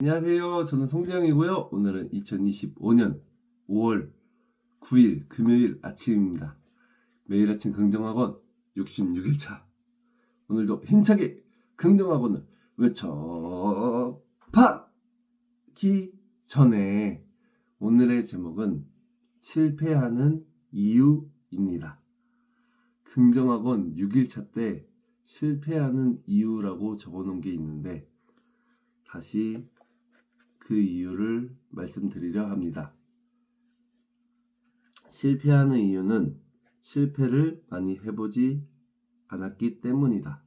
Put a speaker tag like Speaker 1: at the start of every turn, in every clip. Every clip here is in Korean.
Speaker 1: 안녕하세요. 저는 송재영이고요. 오늘은 2025년 5월 9일 금요일 아침입니다. 매일 아침 긍정학원 66일차. 오늘도 힘차게 긍정학원을 외쳐 파기 전에 오늘의 제목은 실패하는 이유입니다. 긍정학원 6일차 때 실패하는 이유라고 적어놓은 게 있는데 다시 그 이유를 말씀드리려 합니다. 실패하는 이유는 실패를 많이 해보지 않았기 때문이다.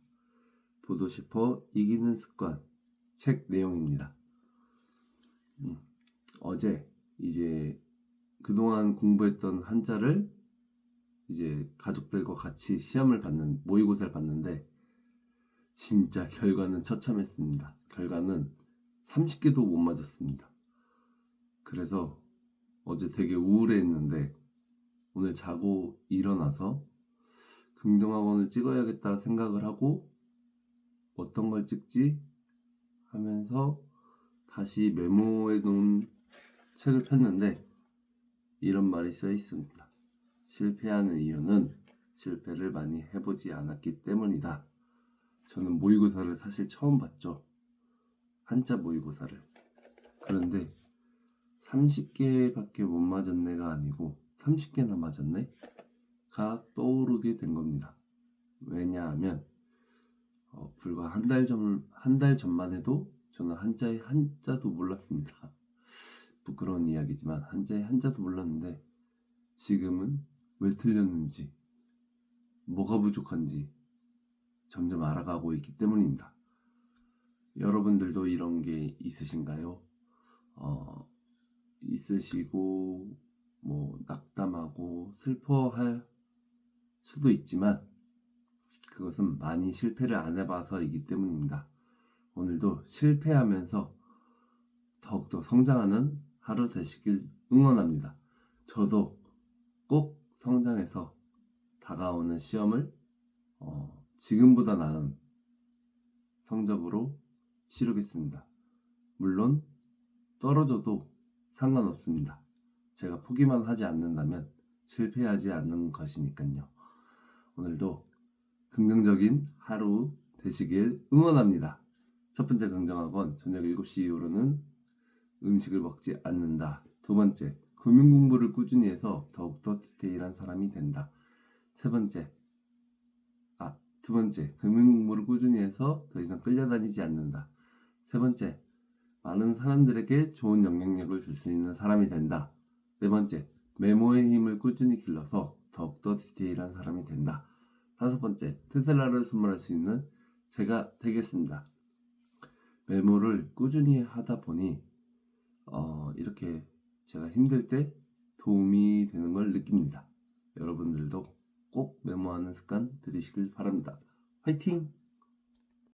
Speaker 1: 보도 싶어 이기는 습관 책 내용입니다. 음, 어제 이제 그동안 공부했던 한자를 이제 가족들과 같이 시험을 받는 모의고사를 봤는데 진짜 결과는 처참했습니다. 결과는 30개도 못 맞았습니다. 그래서 어제 되게 우울해했는데 오늘 자고 일어나서 긍정학원을 찍어야겠다 생각을 하고 어떤 걸 찍지 하면서 다시 메모해 놓은 책을 폈는데 이런 말이 써 있습니다. 실패하는 이유는 실패를 많이 해보지 않았기 때문이다. 저는 모의고사를 사실 처음 봤죠. 한자 모의고사를. 그런데 30개밖에 못 맞았네가 아니고 30개나 맞았네?가 떠오르게 된 겁니다. 왜냐하면 어, 불과 한 달 전, 한 달 전만 해도 저는 한자의 한자도 몰랐습니다. 부끄러운 이야기지만 한자의 한자도 몰랐는데 지금은 왜 틀렸는지 뭐가 부족한지 점점 알아가고 있기 때문입니다. 여러분들도 이런 게 있으신가요? 어, 있으시고 뭐 낙담하고 슬퍼할 수도 있지만 그것은 많이 실패를 안 해봐서이기 때문입니다. 오늘도 실패하면서 더욱더 성장하는 하루 되시길 응원합니다. 저도 꼭 성장해서 다가오는 시험을 어, 지금보다 나은 성적으로 치르겠습니다. 물론 떨어져도 상관없습니다. 제가 포기만 하지 않는다면 실패하지 않는 것이니까요. 오늘도 긍정적인 하루 되시길 응원합니다. 첫 번째 긍정학원 저녁 7시 이후로는 음식을 먹지 않는다. 두 번째 금융 공부를 꾸준히 해서 더욱더 디테일한 사람이 된다. 세 번째 아, 두 번째 금융 공부를 꾸준히 해서 더 이상 끌려다니지 않는다. 세 번째 많은 사람들에게 좋은 영향력을 줄 수 있는 사람이 된다. 네 번째 메모의 힘을 꾸준히 길러서 더욱더 디테일한 사람이 된다. 다섯 번째 테슬라를 선물할 수 있는 제가 되겠습니다. 메모를 꾸준히 하다 보니 어, 이렇게 제가 힘들 때 도움이 되는 걸 느낍니다. 여러분들도 꼭 메모하는 습관 들이시길 바랍니다. 화이팅!